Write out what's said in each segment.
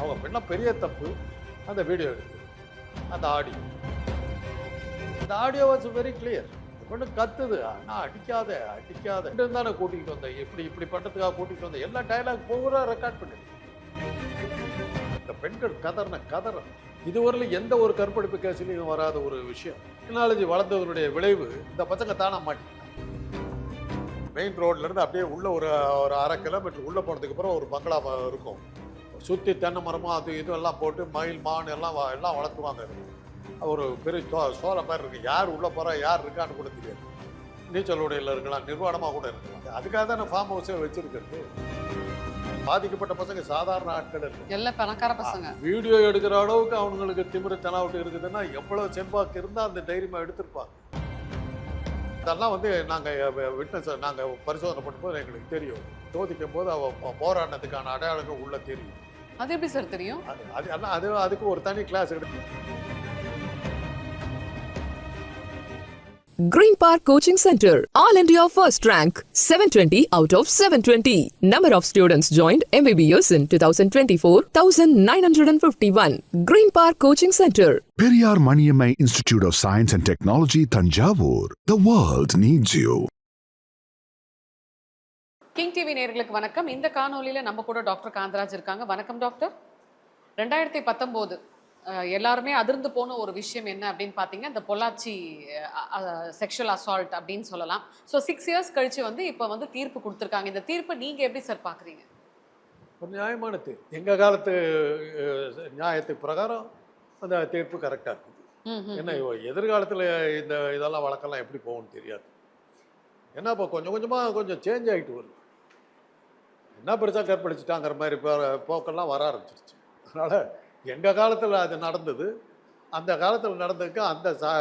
அவங்க பண்ண பெரிய தப்பு அந்த வீடியோ எடுத்து அந்த ஆடியோ அந்த ஆடியோ வாஸ் வெரி கிளியர் பொண்ணு கத்துது அண்ணா அடிக்காத அடிக்காத. தானே கூட்டிகிட்டு வந்தேன். இப்படி இப்படி பண்ணுறதுக்காக கூட்டிகிட்டு வந்தேன். எல்லா டயலாக் பூரா ரெக்கார்ட் பண்ணி இந்த பெண்கள் கதறின கதற இதுவரையிலும் எந்த ஒரு கற்பழிப்பு கேஸ்லையும் வராத ஒரு விஷயம். டெக்னாலஜி வளர்ந்ததனுடைய விளைவு இந்த பசங்க தானா மாட்டேன் மெயின் ரோட்லேருந்து அப்படியே உள்ள ஒரு ஒரு அரை கிலோமீட்டர் உள்ளே போனதுக்கு அப்புறம் ஒரு பங்களா இருக்கும். சுத்தி தென்னை மரமும் அது இது எல்லாம் போட்டு மயில் மான் எல்லாம் எல்லாம் வளர்த்துவாங்க. ஒரு பெரிய சோ சோலை மாதிரி இருக்கு. யார் உள்ள போறா யார் இருக்கான்னு கூட தெரியாது. நீச்சல் உடையில இருக்கலாம் நிர்வாணமா கூட இருக்கலாம். அதுக்காக தான் ஃபார்ம் ஹவுஸே வச்சிருக்கிறது. பாதிக்கப்பட்ட பசங்க சாதாரண ஆட்கள் இல்லை. எல்லாம் பணக்கார பசங்க. வீடியோ எடுக்கிற அளவுக்கு அவங்களுக்கு திமிரு தெனாவட்டு இருக்குதுன்னா எவ்வளவு செல்வாக்கு இருந்தால் அந்த தைரியமா எடுத்திருப்பாங்க. அதெல்லாம் வந்து நாங்கள் விட்னஸ் நாங்கள் பரிசோதனை பண்ணும்போது எங்களுக்கு தெரியும். சோதிக்கும் போது அவ போ- போராடினதுக்கான அடையாளங்கள் உள்ள தெரியும். அது எப்படி சார் தெரியும் அது அது அதான் அது அதுக்கு ஒரு தனி கிளாஸ் எடுத்து Green Park Coaching Center, All India First Rank, 720 out of 720. Number of students joined MBBS in 2024, 1951. Green Park Coaching Center, Periyar Maniammai Institute of Science and Technology, Tanjavur. The world needs you. King TV நேயர்களுக்கு வணக்கம். இந்த காணொளியில நம்ம கூட doctor Kantharaj இருக்காங்க. வணக்கம் doctor. ரெண்டாயிரத்தி பத்தொம்போது எல்லாருமே அதிர்ந்து போன ஒரு விஷயம் என்ன அப்படின்னு பார்த்தீங்கன்னா இந்த பொள்ளாச்சி செக்ஷுவல் அசால்ட் அப்படின்னு சொல்லலாம். ஸோ சிக்ஸ் இயர்ஸ் கழிச்சு வந்து இப்போ வந்து தீர்ப்பு கொடுத்துருக்காங்க. இந்த தீர்ப்பை நீங்கள் எப்படி சார் பார்க்குறீங்க ஒரு நியாயமான தீர்ப்பு. எங்கள் காலத்து நியாயத்துக்கு பிரகாரம் அந்த தீர்ப்பு கரெக்டாக இருக்குது. ஏன்னா எதிர்காலத்தில் இந்த இதெல்லாம் வழக்கெல்லாம் எப்படி போகும்னு தெரியாது. ஏன்னா இப்போ கொஞ்சம் கொஞ்சமாக கொஞ்சம் சேஞ்ச் ஆகிட்டு வருது. என்ன பெருசாக கற்பழிச்சிட்டாங்கிற மாதிரி இப்போ போக்கெல்லாம் வர ஆரம்பிச்சிருச்சு. அதனால் எங்கள் காலத்தில் அது நடந்தது. அந்த காலத்தில் நடந்ததுக்கு அந்த சா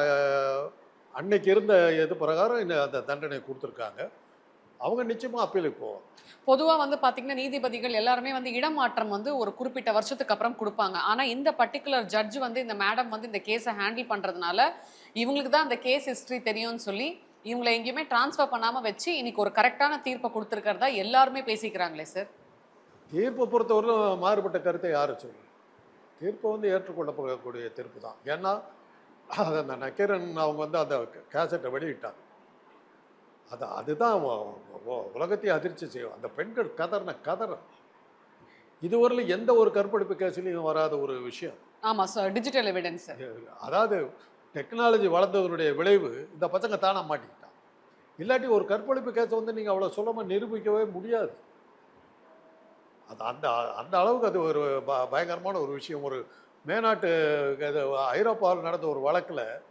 அன்னைக்கு இருந்த இது பிரகாரம் இந்த அந்த தண்டனை கொடுத்துருக்காங்க. அவங்க நிச்சயமாக அப்பீலுக்கு போவாங்க. பொதுவாக வந்து பார்த்தீங்கன்னா நீதிபதிகள் எல்லாருமே வந்து இடமாற்றம் வந்து ஒரு குறிப்பிட்ட வருஷத்துக்கு அப்புறம் கொடுப்பாங்க. ஆனால் இந்த பர்டிகுலர் ஜட்ஜ் வந்து இந்த மேடம் வந்து இந்த கேஸை ஹேண்டில் பண்ணுறதுனால இவங்களுக்கு தான் அந்த கேஸ் ஹிஸ்ட்ரி தெரியும்னு சொல்லி இவங்களை எங்கேயுமே ட்ரான்ஸ்ஃபர் பண்ணாமல் வச்சு இன்னைக்கு ஒரு கரெக்டான தீர்ப்பை கொடுத்துருக்கிறதா எல்லாருமே பேசிக்கிறாங்களே சார் தீர்ப்பை பொறுத்தவரையிலும் மாறுபட்ட கருத்தை யாரும் சொல்லு தீர்ப்பை வந்து ஏற்றுக்கொள்ளப்படக்கூடிய தீர்ப்பு தான். ஏன்னா அது அந்த நக்கீரன் அவங்க வந்து அந்த கேசட்டை வெளியிட்டாங்க. அது அதுதான் உ- உ- உலகத்தையே அதிர்ச்சி செய்யும். அந்த பெண்கள் கதறின கதற. இதுவரையிலும் எந்த ஒரு கற்பழிப்பு கேஸ்லையும் வராத ஒரு விஷயம். ஆமாம் சார் டிஜிட்டல் எவிடன்ஸ் அதாவது டெக்னாலஜி வளர்ந்ததனுடைய விளைவு இந்த பசங்க தானாக மாட்டிக்கிட்டான். இல்லாட்டி ஒரு கற்பழிப்பு கேஸை வந்து நீங்கள் அவ்வளோ சுலமாக நிரூபிக்கவே முடியாது. அது அந்த அந்த அளவுக்கு அது ஒரு ப- பயங்கரமான ஒரு விஷயம். ஒரு மேநாட்டு இது ஐரோப்பாவில் நடந்த ஒரு வழக்கில்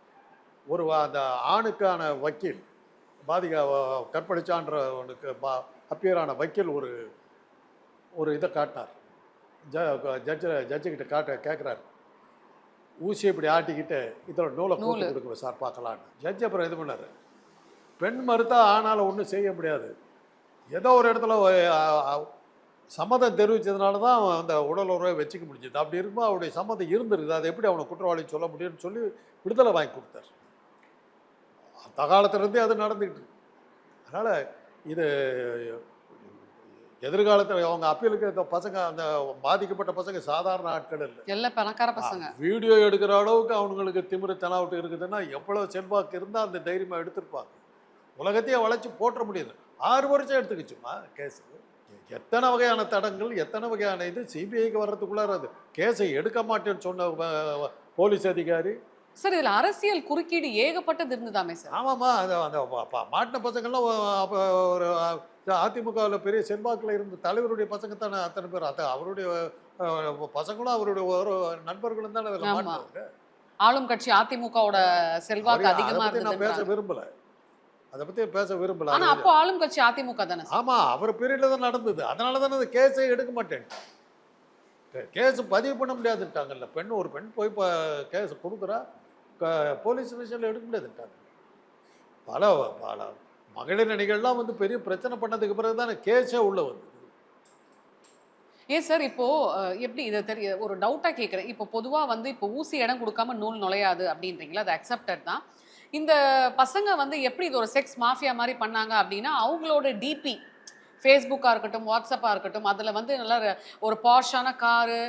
ஒரு அந்த ஆணுக்கான வக்கீல் பாதிகா கற்பழிச்சான்றவனுக்கு பா அப்பியரான வக்கீல் ஒரு ஒரு இதை காட்டினார். ஜ ஜட்ஜு ஜட்ஜுக்கிட்ட காட்ட கேட்குறாரு ஊசி இப்படி ஆட்டிக்கிட்டு இதில் நூலை போட்டு. கொடுக்குற சார் பார்க்கலான்னு. ஜட்ஜ் அப்புறம் இது பண்ணார். பெண் மறுத்தா ஆனாலும் ஒன்றும் செய்ய முடியாது. ஏதோ ஒரு இடத்துல சம்மதம் தெரிவித்ததுனால தான் அவன் அந்த உடல் உறவை வச்சுக்க முடிஞ்சது. அப்படி இருக்கும்போது அவருடைய சம்மதம் இருந்திருக்குது. அதை எப்படி அவனை குற்றவாளின்னு சொல்ல முடியும்னு சொல்லி விடுதலை வாங்கி கொடுத்தார். அந்த காலத்துலேருந்தே அது நடந்துக்கிட்டு அதனால் இது எதிர்காலத்தில் அவங்க அப்பீலுக்கு இந்த பசங்க அந்த பாதிக்கப்பட்ட பசங்க சாதாரண ஆட்கள் இல்லை. எல்லாம் பணக்கார பசங்க. வீடியோ எடுக்கிற அளவுக்கு அவங்களுக்கு திமிரு தெனாவட்டு இருக்குதுன்னா எவ்வளவு செல்வாக்கு இருந்தால் அந்த தைரியமாக எடுத்திருப்பாங்க. உலகத்தையே வளைச்சு போற்ற முடியுது ஆறு வருஷம் எடுத்துக்கிச்சுமா? கேஸ். எத்தனை வகையான தடங்கள் எத்தனை வகையான இது? சிபிஐக்கு வர்றதுக்குள்ளார கேஸை எடுக்க மாட்டேன்னு சொன்ன போலீஸ் அதிகாரி சார் இதில் அரசியல் குறுக்கீடு ஏகப்பட்டது இருந்ததாமே சார். ஆமாம்மா அந்த அந்த மாட்டின பசங்கள்லாம் ஒரு அதிமுகவில் பெரிய செல்வாக்கில் இருந்த தலைவருடைய பசங்க தானே அத்தனை பேர். அத்த அவருடைய பசங்களும் அவருடைய ஒரு நண்பர்களும் தானே அதில் ஆளும் கட்சி அதிமுகவோட செல்வாக்கு அவரு- அதை அதிகமா பத்தி நான் பேச விரும்பல. அதை பத்தி பேச விரும்பல. ஆனா அது- அப்போ ஆளும் கட்சி அதிமுக தானே சார்? ஆமா அவர் பீரியட்ல தான் நடந்தது. அதனால தானே அந்த கேஸே எடுக்க மாட்டேன். கேஸ் பதிவு பண்ண முடியாதுட்டாங்கல்ல பெண் ஒரு பெண் போய் இப்போ கேஸ் கொடுக்குறா. போலீஸ் ஸ்டேஷனில் எடுக்க முடியாதுட்டாங்க பல பல மகளிர் அணிகள்லாம் வந்து பெரிய பிரச்சனை பண்ணதுக்கு பிறகு தானே கேஸே உள்ள வந்தது. ஏன் சார் இப்போ எப்படி இதை தெரிய ஒரு டவுட்டாக கேட்குறேன் இப்போ பொதுவாக வந்து இப்போ ஊசி இடம் கொடுக்காம நூல் நுழையாது அப்படின்றீங்களா? அது அக்செப்டட் தான். இந்த பசங்க வந்து எப்படி இது ஒரு செக்ஸ் மாஃபியா மாதிரி பண்ணாங்க அப்படின்னா அவங்களோட டிபி ஃபேஸ்புக்காக இருக்கட்டும் வாட்ஸ்அப்பாக இருக்கட்டும் அதில் வந்து நல்லா ஒரு பாஷான காரு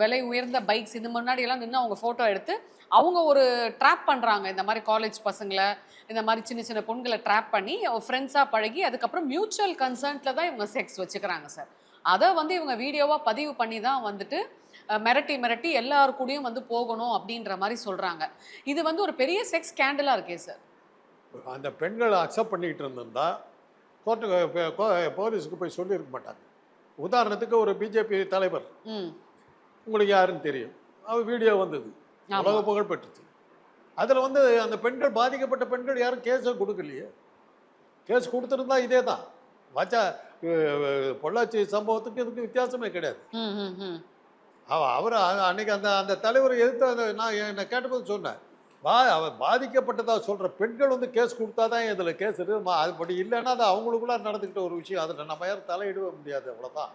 விலை உயர்ந்த பைக்ஸ் இது முன்னாடியெல்லாம் நின்று அவங்க ஃபோட்டோ எடுத்து அவங்க ஒரு ட்ராப் பண்ணுறாங்க இந்த மாதிரி காலேஜ் பசங்களை இந்த மாதிரி சின்ன சின்ன பொண்களை ட்ராப் பண்ணி ஃப்ரெண்ட்ஸாக பழகி அதுக்கப்புறம் மியூச்சுவல் கன்சர்ன்ட்டில் தான் இவங்க செக்ஸ் வச்சுக்கிறாங்க சார் அதை வந்து இவங்க வீடியோவாக பதிவு பண்ணி தான் வந்துட்டு மிரட்டி மிரட்டி எல்லாரு கூடயும் வந்து போகணும் அப்படின்ற மாதிரி சொல்கிறாங்க இது வந்து ஒரு பெரிய செக்ஸ் ஸ்கேண்டலாக இருக்கே சார் அந்த பெண்களை அக்செப்ட் பண்ணிக்கிட்டு இருந்திருந்தா கோர்ட்டுக்கு போலீஸுக்கு போய் சொல்லியிருக்க மாட்டாங்க. உதாரணத்துக்கு ஒரு பிஜேபி தலைவர். உங்களுக்கு யாருன்னு தெரியும். அவர் வீடியோ வந்தது. உலக புகழ் பெற்றுச்சு. அதில் வந்து அந்த பெண்கள் பாதிக்கப்பட்ட பெண்கள் யாரும் கேஸை கொடுக்கலையே. கேஸ் கொடுத்துருந்தா இதே தான். வச்சா பொள்ளாச்சி சம்பவத்துக்கு இதுக்கு வித்தியாசமே கிடையாது. அவர் அன்னைக்கு அந்த அந்த தலைவரை எதிர்த்து அந்த நான் என்னை கேட்டபோது சொன்னேன். பா அவன் பாதிக்கப்பட்டதாக சொல்கிற பெண்கள் வந்து கேஸ் கொடுத்தா தான் இதில் கேஸ் இருக்குமா மா- அதுபடி இல்லைன்னா அது அவங்களுக்குள்ள நடந்துக்கிட்ட ஒரு விஷயம். அதில் நம்ம யாரும் தலையிடவே முடியாது அவ்வளோதான்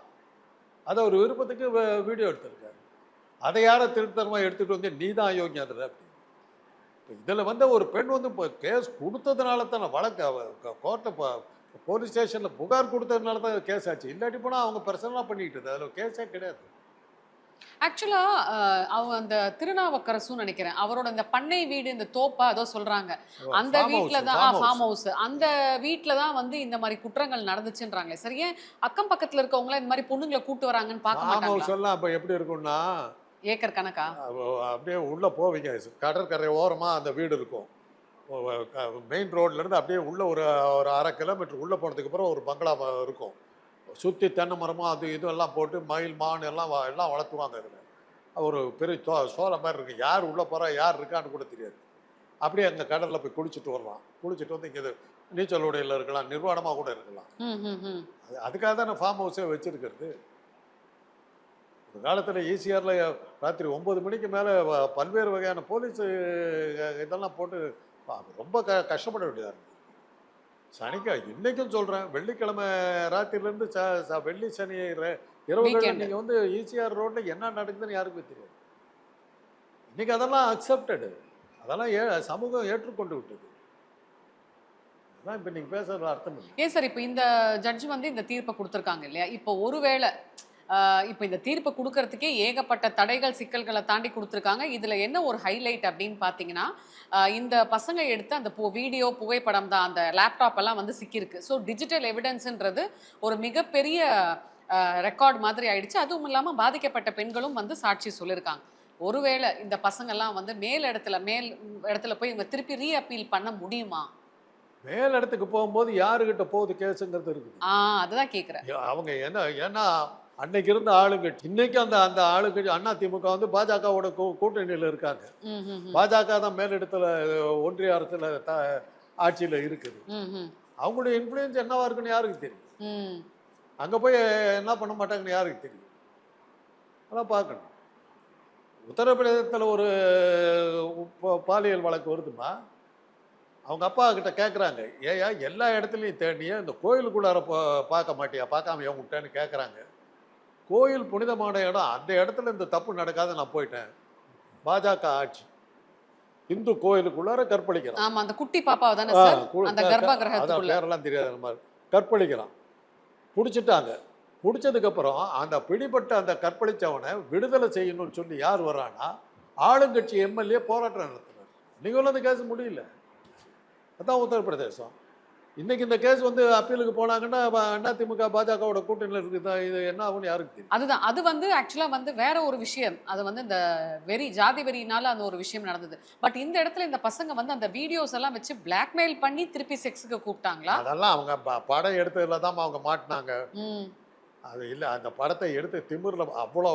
அதை ஒரு விருப்பத்துக்கு வீடியோ எடுத்திருக்காரு. அதை யாரை திருத்தரமாக எடுத்துகிட்டு வந்து நீ தான் யோகியம் அதில் இப்போ இதில் வந்து ஒரு பெண் வந்து இப்போ கேஸ் கொடுத்ததுனால தான் வழக்கு. கோர்ட்டை போலீஸ் ஸ்டேஷனில் புகார் கொடுத்ததுனால தான் கேஸ் ஆச்சு. இல்லாட்டி போனால் அவங்க பர்சனலாக பண்ணிக்கிட்டு அதில் கேஸே கிடையாது. ஆக்சுவலாக அவங்க அந்த திருநாவுக்கரசுன்னு நினைக்கிறேன். அவரோட இந்த பண்ணை வீடு இந்த தோப்பா ஏதோ சொல்றாங்க. அந்த வீட்ல தான். ஃபார்ம் ஹவுஸ் அந்த வீட்ல தான் வந்து இந்த மாதிரி குற்றங்கள் நடந்துச்சுன்றாங்களே சரி ஏன் அக்கம் பக்கத்துல இருக்கவங்கள இந்த மாதிரி பொண்ணுங்களை கூட்டு வராங்கன்னு பார்க்க எல்லாம் அப்போ எப்படி இருக்கும்னா ஏக்கர் கணக்கா? அப்ப அப்படியே உள்ளே போவீங்க. கடற்கரை ஓரமாக அந்த வீடு இருக்கும். மெயின் ரோட்லேருந்து அப்படியே உள்ளே ஒரு ஒரு அரை கிலோமீட்டர் உள்ளே போனதுக்கு அப்புறம் ஒரு பங்களா இருக்கும். சுற்றி தென்னை மரமும் அது இதெல்லாம் போட்டு மயில் மான் எல்லாம் எல்லாம் வளர்த்துவாங்க அதில் ஒரு பெரிய சோ சோலை மாதிரி இருக்குது யார் உள்ளே போகிறா யார் இருக்கான்னு கூட தெரியாது. அப்படியே அங்கே கடலில் போய் குளிச்சுட்டு வரலாம். குளிச்சுட்டு வந்து இங்கே நீச்சல் உடையில் இருக்கலாம் நிர்வாணமாக கூட இருக்கலாம். அதுக்காக தான் ஃபார்ம் ஹவுஸே வச்சுருக்கிறது. ஒரு காலத்தில் ஈசிஆரில் ராத்திரி ஒம்பது மணிக்கு மேலே பல்வேறு வகையான போலீஸ் இதெல்லாம் போட்டு பா- ரொம்ப க கஷ்டப்பட வேண்டியதாக இருக்குது சனிக்கா இன்றைக்கும் சொல்கிறேன் வெள்ளிக்கிழமை ராத்திரிலேருந்து ச வெள்ளி சனி இரவுகள். நீங்கள் வந்து ஈசிஆர் ரோட்டில் என்ன நடக்குதுன்னு யாருக்குமே தெரியாது. இன்னைக்கு அதெல்லாம் அக்செப்டடு அதெல்லாம் ஏ சமூகம் ஏற்றுக்கொண்டு விட்டது. அதான் இப்போ நீங்கள் பேசுகிற அர்த்தம் ஏன் சார் இப்போ இந்த ஜட்ஜ் வந்து இந்த தீர்ப்பை கொடுத்துருக்காங்க இல்லையா? இப்போ ஒருவேளை இப்போ இந்த தீர்ப்பை கொடுக்கறதுக்கே ஏகப்பட்ட தடைகள் சிக்கல்களை தாண்டி கொடுத்துருக்காங்க. இதுல என்ன ஒரு ஹைலைட் அப்படின்னு பார்த்தீங்கன்னா இந்த பசங்க எடுத்த அந்த வீடியோ புகைப்படம் தான் அந்த லேப்டாப் எல்லாம் வந்து சிக்கியிருக்கு. ஸோ டிஜிட்டல் எவிடன்ஸ்ன்றது ஒரு மிகப்பெரிய ரெக்கார்ட் மாதிரி ஆயிடுச்சு. அதுவும் இல்லாமல் பாதிக்கப்பட்ட பெண்களும் வந்து சாட்சி சொல்லியிருக்காங்க. ஒருவேளை இந்த பசங்கெல்லாம் வந்து மேல் இடத்துல மேல் இடத்துல போய் இவங்க திருப்பி ரீ அப்பீல் பண்ண முடியுமா? மேல் இடத்துக்கு போகும்போது யாருக்கிட்ட போகுது கேஸுங்கிறது இருக்குது. ஆ அதுதான் கேட்குறேன் அவங்க என்ன ஏன்னா அன்னைக்கு இருந்த ஆளுங்கட்சி இன்னைக்கு அந்த அந்த ஆளுங்கட்சி அண்ணா திமுக வந்து பாஜகவோட கூ- கூட்டணியில் இருக்காங்க. பாஜக தான் மேலிடத்துல ஒன்றிய அரசுல த ஆட்சியில் இருக்குது. அவங்களுடைய இன்ஃப்ளூயன்ஸ் என்னவா இருக்குன்னு யாருக்கு தெரியும்? ம். அங்கே போய் என்ன பண்ண மாட்டாங்கன்னு யாருக்கு தெரியும்? அதெல்லாம் பார்க்கணும். உத்தரப்பிரதேசத்தில் ஒரு பாலியல் வழக்கு வருதுமா? அவங்க அப்பா கிட்ட கேட்குறாங்க ஏயா எல்லா இடத்துலையும் தேடியே இந்த கோயிலுக்குள்ளார போ பார்க்க மாட்டியா? பார்க்காம விட்டேன்னு கேட்குறாங்க கோயில் புனிதமான இடம். அந்த இடத்துல இந்த தப்பு நடக்காத நான் போயிட்டேன். பாஜக ஆட்சி. இந்து கோயிலுக்குள்ளார கற்பழிக்கிறான். ஆமா அந்த குட்டி பாப்பாவை தானே சார்? அந்த க- கர்ப்ப க- அதான் கிரகத்துக்குள்ள பேரெல்லாம் தெரியாது நம்ம கற்பழிக்கிறான். பிடிச்சிட்டாங்க. பிடிச்சதுக்கப்புறம் அந்த பிடிபட்ட அந்த கற்பழிச்சவனை விடுதலை செய்யணும்னு சொல்லி யார் வர்றான்னா ஆளுங்கட்சி எம்எல்ஏ போராட்டம் நடத்துறாரு. நீங்களும் அந்த கேஸ் முடியல. அதான் உத்தரப்பிரதேசம். இன்னைக்கு இந்த கேஸ் வந்து அப்பீலுக்கு போனாங்கன்னா அதிமுக பாஜகவோட கூட்டணியில் இருக்குதா. இது என்ன ஆகும்னு யாருக்கு தெரியும்? அதுதான். அது வந்து ஆக்சுவலா வந்து வேற ஒரு விஷயம். அது வந்து இந்த வெறி ஜாதி வெறினால அந்த ஒரு விஷயம் நடந்தது. பட் இந்த இடத்துல இந்த பசங்க வந்து அந்த வீடியோஸ் எல்லாம் வச்சு பிளாக்மெயில் பண்ணி திருப்பி செக்ஸுக்கு கூப்பிட்டாங்களா? அதெல்லாம் அவங்க படம் எடுத்ததுல தான் அவங்க மாட்டினாங்க. ம். அது இல்லை. அந்த படத்தை எடுத்து திமிரில் அவ்வளோ.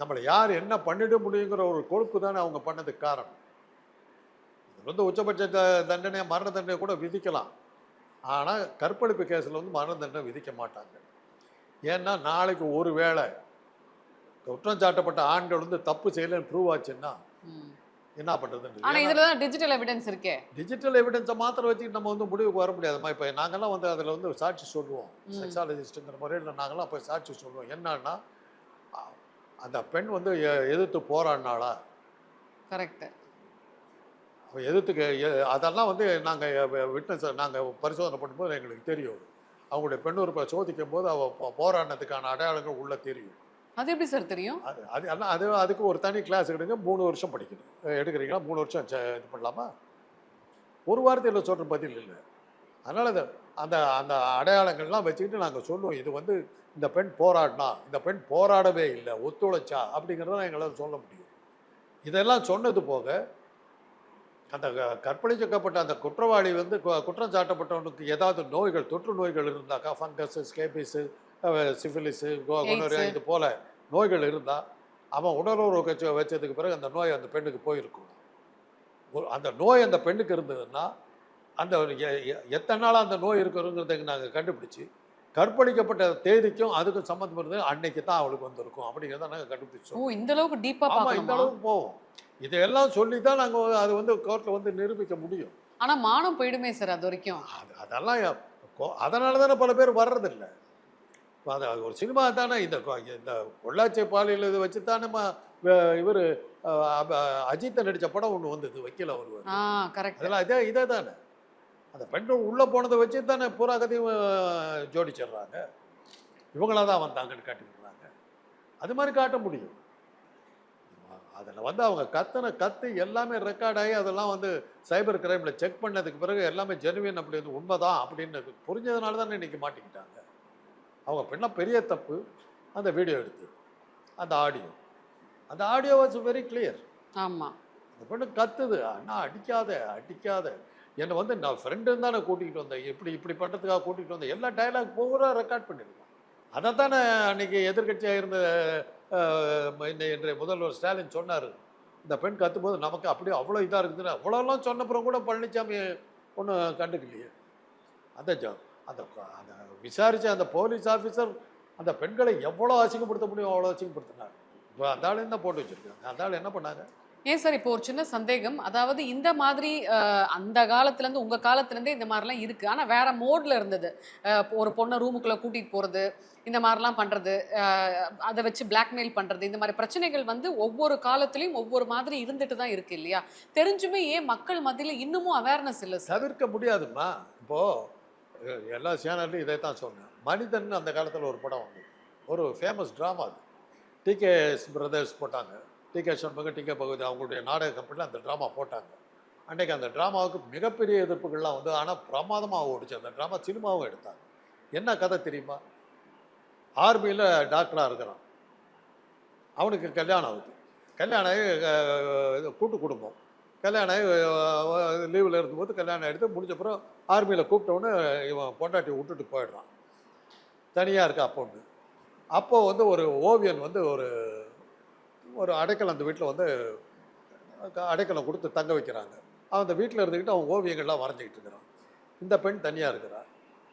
நம்மளை யார் என்ன பண்ணிட முடியுங்கிற ஒரு கொழுப்பு தானே அவங்க பண்ணதுக்கு காரணம். இது வந்து உச்சபட்ச தண்டனை மரண தண்டனை கூட விதிக்கலாம். ஆனால் கற்பழிப்பு கேஸில் வந்து மரண தண்டனை விதிக்க மாட்டாங்க. ஏன்னா நாளைக்கு ஒரு வேளை குற்றம் சாட்டப்பட்ட ஆண்கள் வந்து தப்பு செய்யலைன்னு ப்ரூவ் ஆச்சுன்னா. என்ன பண்ணுறதுன்னு ஆனா இதுல தான் டிஜிட்டல் எவிடன்ஸ் இருக்கே. டிஜிட்டல் எவிடன்ஸை மாத்திரம் வச்சுட்டு நம்ம வந்து முடிவுக்கு வர முடியாதுமா? இப்போ நாங்கெல்லாம் வந்து அதில் வந்து சாட்சி சொல்லுவோம். செக்ஸாலஜிஸ்ட்டுங்கிற முறையில் நாங்கெல்லாம் போய் சாட்சி சொல்லுவோம். என்னன்னா அந்த பெண் வந்து எதிர்த்து போராடினாளா? கரெக்ட் எதிர்த்துக்கு அதெல்லாம் வந்து நாங்கள் விட்னஸ் நாங்கள் பரிசோதனை பண்ணும்போது எங்களுக்கு தெரியும் அவங்களுடைய பெண்ணுறுப்பை சோதிக்கும் போது அவள் போராடினதுக்கான அடையாளங்கள் உள்ள தெரியும். அது எப்படி சார் தெரியும்? அது அது எல்லாம் அது அதுக்கு ஒரு தனி கிளாஸ் எடுங்க மூணு வருஷம் படிக்கணும். எடுக்கிறீங்களா? மூணு வருஷம் ச- இது பண்ணலாமா? ஒரு வார்த்தையில் சொல்கிற பதில் இல்லை. அதனால் அந்த அந்த அந்த அடையாளங்கள்லாம் வச்சுக்கிட்டு நாங்கள் சொல்லுவோம் இது வந்து இந்த பெண் போராடினா இந்த பெண் போராடவே இல்லை ஒத்துழைச்சா அப்படிங்கிறத எங்களால் சொல்ல முடியும். இதெல்லாம் சொன்னது போக அந்த க- கற்பழிக்கப்பட்ட அந்த குற்றவாளி வந்து குற்றம் சாட்டப்பட்டவனுக்கு ஏதாவது நோய்கள் தொற்று நோய்கள் இருந்தாக்கா ஃபங்கஸ் ஸ்கேபிஸு சிஃபிலிஸு கோனோரியா. இது போல நோய்கள் இருந்தால் அவன் உடலுறவு வச்ச வச்சதுக்கு பிறகு அந்த நோய் அந்த பெண்ணுக்கு போயிருக்கும். அந்த நோய் அந்த பெண்ணுக்கு இருந்ததுன்னா அந்த எத்தனை நாளாக அந்த நோய் இருக்கிறோங்கிறத நாங்கள் கண்டுபிடிச்சி கற்பழிக்கப்பட்ட தேதிக்கும் அதுக்கும் சம்மந்தம் இருந்தது அன்னைக்கு தான் அவளுக்கு வந்திருக்கும் அப்படிங்கிறத நாங்கள் கண்டுபிடிச்சோம். இந்த அளவுக்கு டீப்பா ஆமா இந்த அளவுக்கு போவோம். இதையெல்லாம் சொல்லி தான் நாங்கள் அது வந்து கோர்ட்டில் வந்து நிரூபிக்க முடியும். ஆனா மானம் போயிடுமே சார் அது வரைக்கும். அது அதெல்லாம் அதனால தானே பல பேர் வர்றதில்ல. இப்போ அது ஒரு சினிமா தானே இந்த இந்த பொள்ளாச்சி பாலியல் இது வச்சு தான் நம்ம இவர் அஜித்தை நடித்த படம் ஒன்று வந்தது வக்கீல ஒருவர். அதெல்லாம் இதே இதே தானே. அந்த பெண்கள் உள்ளே போனதை வச்சு தானே பூரா கதையும் ஜோடிச்சிடுறாங்க. இவங்களா தான் வந்தாங்கன்னு காட்டி விடுறாங்க அது மாதிரி காட்ட முடியும். அதில் வந்து அவங்க கத்தின கத்து எல்லாமே ரெக்கார்ட் ஆகி அதெல்லாம் வந்து சைபர் கிரைமில் செக் பண்ணதுக்கு பிறகு எல்லாமே ஜெனுவின் அப்படி வந்து உண்மைதான் அப்படின்னு புரிஞ்சதுனால தானே இன்னைக்கு மாட்டிக்கிட்டாங்க. அவங்க பெண்ணா பெரிய தப்பு அந்த வீடியோ எடுத்து அந்த ஆடியோ அந்த ஆடியோ வாஸ் வெரி கிளியர் ஆமா. அந்த பொண்ணு கத்துது அண்ணா அடிக்காத அடிக்காத. என்னை வந்து நான் ஃப்ரெண்டு தானே கூட்டிகிட்டு வந்தேன். இப்படி இப்படி பண்ணுறதுக்காக கூட்டிகிட்டு வந்தேன். எல்லா டயலாக் பூரா ரெக்கார்ட் பண்ணியிருக்கோம் அதை தானே அன்னைக்கு எதிர்க்கட்சியாக இருந்த இன்றைய முதல்வர் ஸ்டாலின் சொன்னார். இந்த பெண் கத்தும்போது நமக்கு அப்படியே அவ்வளோ இதாக இருக்குதுன்னு. அவ்வளோலாம் சொன்னப்புறம் கூட பழனிசாமி ஒன்றும் கண்டுக்கலையே. அந்த ஜ அந்த அந்த விசாரித்த அந்த போலீஸ் ஆஃபீஸர் அந்த பெண்களை எவ்வளோ அசிங்கப்படுத்த முடியும் அவ்வளோ அசிங்கப்படுத்தினார். இப்போ அந்த ஆள் என்ன போட்டு வச்சுருக்காங்க அந்த ஆள் என்ன பண்ணாங்க? ஏன் சார் இப்போ ஒரு சின்ன சந்தேகம்? அதாவது இந்த மாதிரி அந்த காலத்துலேருந்து உங்கள் காலத்துலேருந்தே இந்த மாதிரிலாம் இருக்குது ஆனால் வேறு மோடில் இருந்தது. ஒரு பொண்ணை ரூமுக்குள்ளே கூட்டிட்டு போகிறது இந்த மாதிரிலாம் பண்ணுறது அதை வச்சு பிளாக்மெயில் பண்ணுறது இந்த மாதிரி பிரச்சனைகள் வந்து ஒவ்வொரு காலத்துலேயும் ஒவ்வொரு மாதிரி இருந்துட்டு தான் இருக்குது இல்லையா? தெரிஞ்சுமே ஏன் மக்கள் மத்தியில் இன்னமும் அவேர்னஸ் இல்லை சார்? தவிர்க்க முடியாதும்மா. இப்போது எல்லா சேனல்லையும் இதை தான் சொன்னேன். மனிதன் அந்த காலத்தில் ஒரு படம் வந்து ஒரு ஃபேமஸ் ட்ராமா அது. டிகேஎஸ் பிரதர்ஸ் போட்டாங்க. டிகே சண்முகம் டிகே பகவதி அவங்களுடைய நாடக கம்பெனியில் அந்த ட்ராமா போட்டாங்க. அன்றைக்கு அந்த ட்ராமாவுக்கு மிகப்பெரிய எதிர்ப்புகள்லாம் வந்து ஆனால் பிரமாதமாக ஓடிச்சு. அந்த ட்ராமா சினிமாவும் எடுத்தாங்க. என்ன கதை தெரியுமா? ஆர்மியில் டாக்டராக இருக்கிறான். அவனுக்கு கல்யாணம் ஆகுது. கல்யாணம் ஆகி இது கூட்டு குடும்பம். கல்யாணம் ஆகி லீவில் இருந்தபோது கல்யாணம் எடுத்து முடிஞ்சப்புறம் ஆர்மியில் கூப்பிட்டவொன்னே இவன் பொண்டாட்டி விட்டுட்டு போயிடுறான். தனியாக இருக்கா பொண்ணு. அப்போது வந்து ஒரு ஓவியன் வந்து ஒரு ஒரு அடைக்கலம் அந்த வீட்டில் வந்து அடைக்கலம் கொடுத்து தங்க வைக்கிறாங்க. அவன் அந்த வீட்டில் இருந்துக்கிட்டு அவன் ஓவியங்கள்லாம் வரைஞ்சிக்கிட்டு இருக்கிறான் இந்த பெண் தனியாக இருக்கிறா.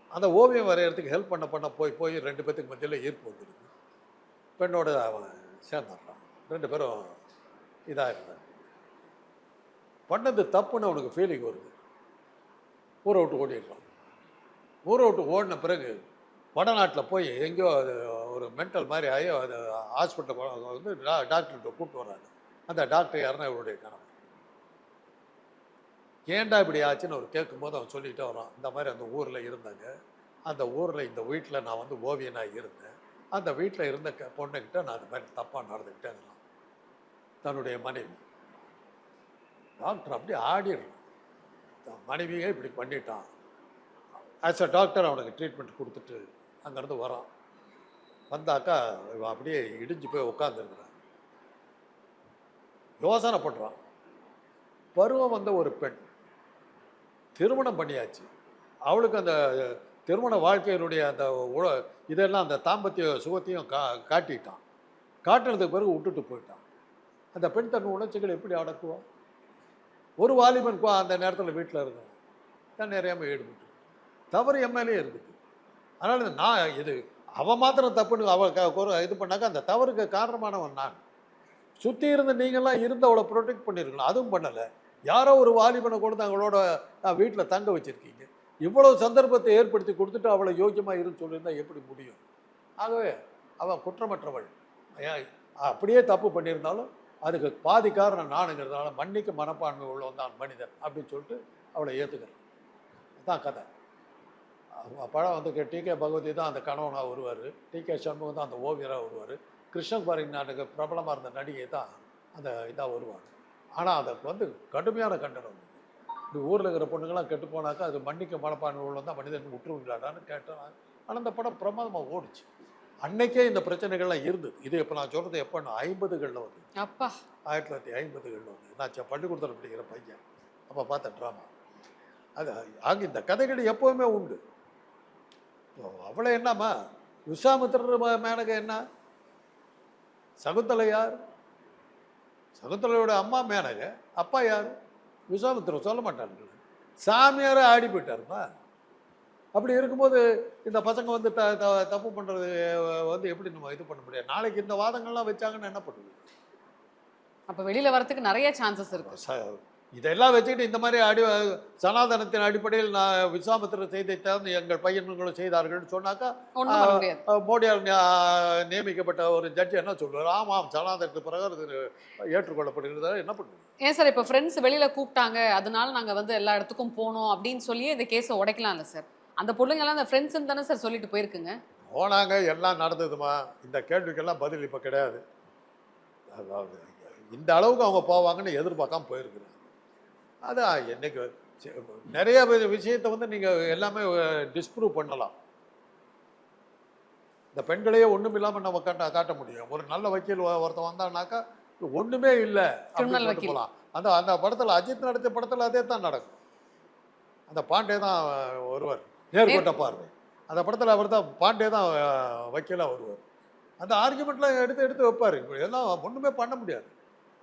அந்த ஓவியம் வரைகிறதுக்கு ஹெல்ப் பண்ண பண்ண போய் போய் ரெண்டு பேத்துக்கு மத்தியில் ஈர்ப்பு வந்துடுது. பெண்ணோட அவன் சேர்ந்துடுறான். ரெண்டு பேரும் இதாக இருந்தாங்க பண்ணது தப்புன்னு அவனுக்கு ஃபீலிங் வருது. ஊரை விட்டு ஓடிடுறான். ஊரை விட்டு ஓடின பிறகு வடநாட்டில் போய் எங்கேயோ அது ஒரு மென்டல் மாதிரி ஆகி அது ஹாஸ்பிட்டல் வந்து டாக்டர்கிட்ட கூப்பிட்டு வர்றாங்க அந்த டாக்டர் யாருன்னா இவருடைய கணவன் ஏன்டா இப்படி ஆச்சுன்னு அவர் கேட்கும்போது அவன் சொல்லிக்கிட்டே வரான். இந்த மாதிரி அந்த ஊரில் இருந்தாங்க. அந்த ஊரில் இந்த வீட்டில் நான் வந்து ஓவியனாக இருந்தேன். அந்த வீட்டில் இருந்த க- பொண்ணுக்கிட்ட நான் அது மாதிரி தப்பாக நடந்துக்கிட்டேங்கிறான் தன்னுடைய மனைவி. டாக்டர் அப்படியே ஆடிடுறான் மனைவியே இப்படி பண்ணிட்டான். ஆஸ் அ டாக்டர் அவனுக்கு ட்ரீட்மெண்ட் கொடுத்துட்டு அங்கேருந்து வரான். வந்தாக்கா இவன் அப்படியே இடிஞ்சு போய் உட்காந்துருக்குறான் யோசனை பண்ணுறான் பருவம் வந்த ஒரு பெண். திருமணம் பண்ணியாச்சு. அவளுக்கு அந்த திருமண வாழ்க்கையினுடைய அந்த உழ- இதெல்லாம் அந்த தாம்பத்திய சுகத்தையும் கா காட்டிட்டான். காட்டுனதுக்கு பிறகு விட்டுட்டு போயிட்டான். அந்த பெண் தன் உணர்ச்சிகள் எப்படி அடக்குவான்? ஒரு வாலிபன் கோ- அந்த நேரத்தில் வீட்டில் இருக்கிறான். தன் நிறையாமல் ஈடுபட்டு தவறு எம்எல்ஏ இருக்குது. அதனால் நான் இது அவன் மாத்திரம் தப்புன்னு அவ இது பண்ணாக்க அந்த தவறுக்கு காரணமானவன் நான். சுற்றி இருந்து நீங்களாம் இருந்து அவளை ப்ரொடெக்ட் பண்ணியிருக்கணும் அதுவும் பண்ணலை. யாரோ ஒரு வாலிபனை கொடுத்து அவங்களோட வீட்டில் தங்க வச்சுருக்கீங்க. இவ்வளோ சந்தர்ப்பத்தை ஏற்படுத்தி கொடுத்துட்டு அவளை யோக்கியமாக இருந்து சொல்லியிருந்தா எப்படி முடியும்? ஆகவே அவள் குற்றமற்றவள். ஏன் அப்படியே தப்பு பண்ணியிருந்தாலும் அதுக்கு பாதி காரணம் நானுங்கிறதுனால மன்னிக்க மனப்பான்மை உள்ளவன் தான் மனிதன் அப்படின்னு சொல்லிட்டு அவளை ஏற்றுக்கிறேன் அதான் கதை. படம் வந்து டி கே பகவதி தான் அந்த கணவனாக வருவார். டி கே சண்முகம் தான் அந்த ஓவியராக வருவார். கிருஷ்ணகுமாரி நாட்டுக்கு பிரபலமாக இருந்த நடிகை தான் அந்த இதாக வருவாங்க. ஆனால் அதுக்கு வந்து கடுமையான கண்டனம். இப்படி ஊரில் இருக்கிற பொண்ணுங்களாம் கெட்டு போனாக்கா அது மன்னிக்க மனப்பான்மை உள்ள தான் மனிதன் விட்டுருவீங்களாடான்னு கேட்டேன் ஆனால் அந்த படம் பிரமாதமாக ஓடிச்சு. அன்னைக்கே இந்த பிரச்சனைகள்லாம் இருந்தது. இது இப்போ நான் சொல்கிறது எப்போன்னா ஐம்பதுகளில் வந்து அப்பா. ஆயிரத்தி தொள்ளாயிரத்தி ஐம்பதுகளில் வந்து நான் பள்ளிக்கூடத்தில் படிக்கிற பையன். அப்போ பார்த்த ட்ராமா அது ஆக இந்த கதைகள் எப்போவுமே உண்டு. அவளை என்னம்மா? விஸ்வாமித்திரர் ம- மேனக என்ன? சகுந்தலை யார் சகுந்தலையோட அம்மா மேனக அப்பா யார்? விஸ்வாமித்திரர் சொல்ல மாட்டானுங்களே. சாமியாரே ஆடி போயிட்டாருப்பா அப்படி இருக்கும்போது இந்த பசங்க வந்து த த- தப்பு பண்ணுறது வந்து எப்படி நம்ம இது பண்ண முடியாது நாளைக்கு இந்த வாதங்கள்லாம் வச்சாங்கன்னா என்ன பண்ணுறது அப்ப வெளியில வரதுக்கு நிறைய சான்சஸ் இருக்கு. ச- இதெல்லாம் வச்சுக்கிட்டு இந்த மாதிரி அடி சனாதனத்தின் அடிப்படையில் நான் விஸ்வாமித்திரர் செய்தை தான் எங்கள் பையன்களும் செய்தார்கள்னு சொன்னாக்கா மோடியால் நியா- நியமிக்கப்பட்ட ஒரு ஜட்ஜ் என்ன சொல்லுவார் ஆமாம் சனாதனத்துக்கு பிரகாரம் இது ஏற்றுக்கொள்ளப்படுகிறதா. என்ன பண்ணுது ஏன் சார் இப்ப ஃப்ரெண்ட்ஸ் வெளியில கூப்பிட்டாங்க அதனால நாங்க வந்து எல்லா இடத்துக்கும் போனோம் அப்படின்னு சொல்லியே இந்த கேஸை உடைக்கலாம்ல சார்? அந்த பொண்ணுங்க எல்லாம் அந்த ஃப்ரெண்ட்ஸ் தானே சார் சொல்லிட்டு போயிருக்குங்க. போனாங்க எல்லாம் நடந்ததுமா? இந்த கேள்விக்கெல்லாம் பதில் இப்போ கிடையாது. அதாவது இந்த அளவுக்கு அவங்க போவாங்கன்னு எதிர்பார்க்காம போயிருக்கிறாங்க. அதான் என்னைக்கு நிறைய விஷயத்தை வந்து நீங்கள் எல்லாமே டிஸ்ப்ரூவ் பண்ணலாம். இந்த பெண்களையே ஒன்றும் இல்லாமல் நம்ம காட்ட காட்ட முடியும். ஒரு நல்ல வக்கீல் ஒருத்தன் வந்தான்னாக்கா ஒன்றுமே இல்லை அப்படின்னு. போகலாம் அந்த அந்த படத்தில் அஜித் நடித்த படத்தில் அதே தான் நடக்கும். அந்த பாண்டே தான் ஒருவர். நேர்கொண்ட பார்வை. அந்த படத்தில் அவர் தான் பாண்டே தான் வக்கீலாக வருவார். அந்த ஆர்குமெண்ட்லாம் எடுத்து எடுத்து வைப்பார். இப்படி எல்லாம் ஒன்றுமே பண்ண முடியாது.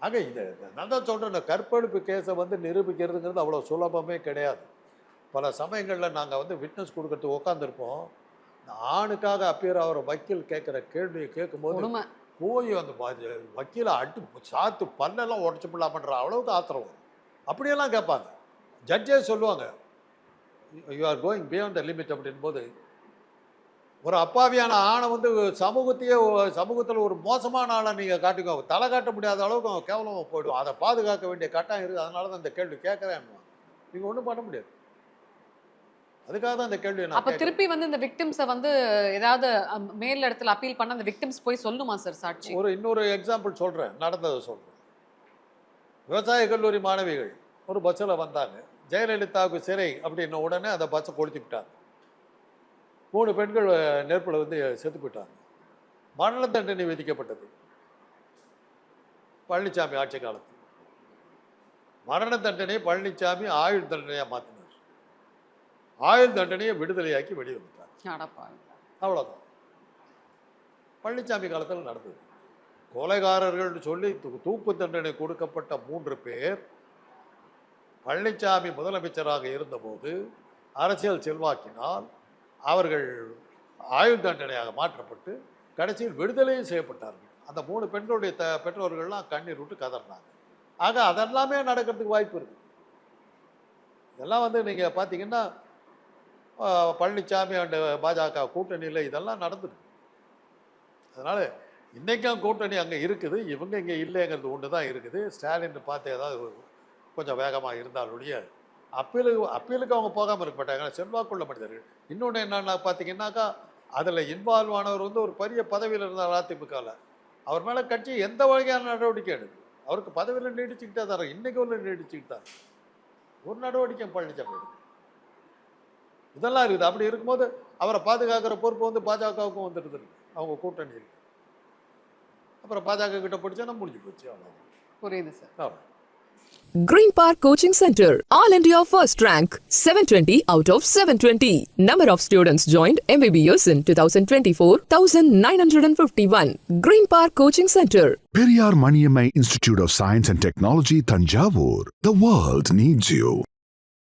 ஆக இது நான் தான் சொல்கிறேன் இந்த கற்பழிப்பு கேஸை வந்து நிரூபிக்கிறதுங்கிறது அவ்வளோ சுலபமே கிடையாது. பல சமயங்களில் நாங்கள் வந்து விட்னஸ் கொடுக்கறதுக்கு உட்காந்துருப்போம் இந்த ஆணுக்காக அப்பியர் ஆகிற வக்கீல் கேட்குற கேள்வியை கேட்கும்போது போய் அந்த வக்கீலை அட்டு சாத்து பல்லெல்லாம் உடச்சு போடலாமன்ற அளவுக்கு ஆத்திரம் வரும். அப்படியெல்லாம் கேட்பாங்க. ஜட்ஜே சொல்லுவாங்க you are going beyond the limit அப்படின் போது ஒரு அப்பாவியான ஆணை வந்து சமூகத்தையே சமூகத்தில் ஒரு மோசமான ஆளை நீங்கள் காட்டுங்க. தலை காட்ட முடியாத அளவுக்கு அவன் கேவலமாக போயிடும் அதை பாதுகாக்க வேண்டிய கட்டாயம் இருக்குது. அதனால தான் இந்த கேள்வி கேட்குறேன் நீங்கள் ஒன்றும் பண்ண முடியாது. அதுக்காக தான் இந்த கேள்வியை நான் அப்ப. திருப்பி வந்து இந்த விக்டிம்ஸை வந்து ஏதாவது மேல் இடத்துல அப்பீல் பண்ண அந்த விக்டிம்ஸ் போய் சொல்லுமா சார் சாட்சி? ஒரு இன்னொரு எக்ஸாம்பிள் சொல்கிறேன் நடந்ததை சொல்கிறேன் விவசாய கல்லூரி மாணவிகள் ஒரு பஸ்ஸில் வந்தாங்க. ஜெயலலிதாவுக்கு சிறை அப்படின்ன உடனே அந்த பஸ்ஸை கொளுத்தி விட்டாங்க. மூணு பெண்கள் நெருப்பில் வந்து செத்து போயிட்டாங்க. மரண தண்டனை விதிக்கப்பட்டது. பழனிசாமி ஆட்சி காலத்தில். மரண தண்டனையை பழனிசாமி ஆயுள் தண்டனையாக மாற்றினார் ஆயுள் தண்டனையை விடுதலையாக்கி வெளியே வந்துட்டார். அவ்வளோதான் பழனிசாமி காலத்தில் நடந்தது. கொலைகாரர்கள்னு சொல்லி தூக்கு தண்டனை கொடுக்கப்பட்ட மூன்று பேர் பழனிசாமி முதலமைச்சராக இருந்தபோது அரசியல் செல்வாக்கினால் அவர்கள் ஆயுள் தண்டனையாக மாற்றப்பட்டு கடைசியில் விடுதலையும் செய்யப்பட்டார்கள். அந்த மூணு பெண்களுடைய த பெற்றோர்கள்லாம் கண்ணீர் விட்டு கதறினாங்க. ஆக அதெல்லாமே நடக்கிறதுக்கு வாய்ப்பு இருக்கு. இதெல்லாம் வந்து நீங்கள் பார்த்தீங்கன்னா பழனிசாமி அண்டு பாஜக கூட்டணியில் இதெல்லாம் நடந்துருக்கு. அதனால் இன்றைக்கும் கூட்டணி அங்கே இருக்குது. இவங்க இங்கே இல்லைங்கிறது ஒன்று தான் இருக்குது. ஸ்டாலின் பார்த்து ஏதாவது கொஞ்சம் வேகமாக இருந்தாலுடைய அப்பீலுக்கு அப்பீலுக்கு அவங்க போகாமல் இருக்க மாட்டாங்க. ஏன்னா செல்வாக்குள்ள மனிதர்கள். இன்னொன்று என்னன்னா பார்த்தீங்கன்னாக்கா அதில் இன்வால்வ் ஆனவர் வந்து ஒரு பெரிய பதவியில் இருந்தார் அதிமுகவில் அவர் மேலே கட்சி எந்த வகையான நடவடிக்கை எடுக்கும்? அவருக்கு பதவியில் நீடிச்சுக்கிட்டே தான் இன்றைக்கு உள்ள நீடிச்சுக்கிட்டு ஒரு நடவடிக்கை பழனிசாமி இதெல்லாம் இருக்குது. அப்படி இருக்கும்போது அவரை பாதுகாக்கிற பொறுப்பு வந்து பாஜகவுக்கும் வந்துடுது அவங்க கூட்டணி இருக்கு. அப்புறம் பாஜக கிட்ட பிடிச்சா முடிஞ்சு போச்சு அவ்வளோதான் புரியுது சார். அவ்வளோ Green Park Coaching Center, All India First Rank, 720 out of 720. Number of students joined MBBS in 2024, 1951. Green Park Coaching Center. Periyar Maniammai Institute of Science and Technology, Tanjavur. The world needs you.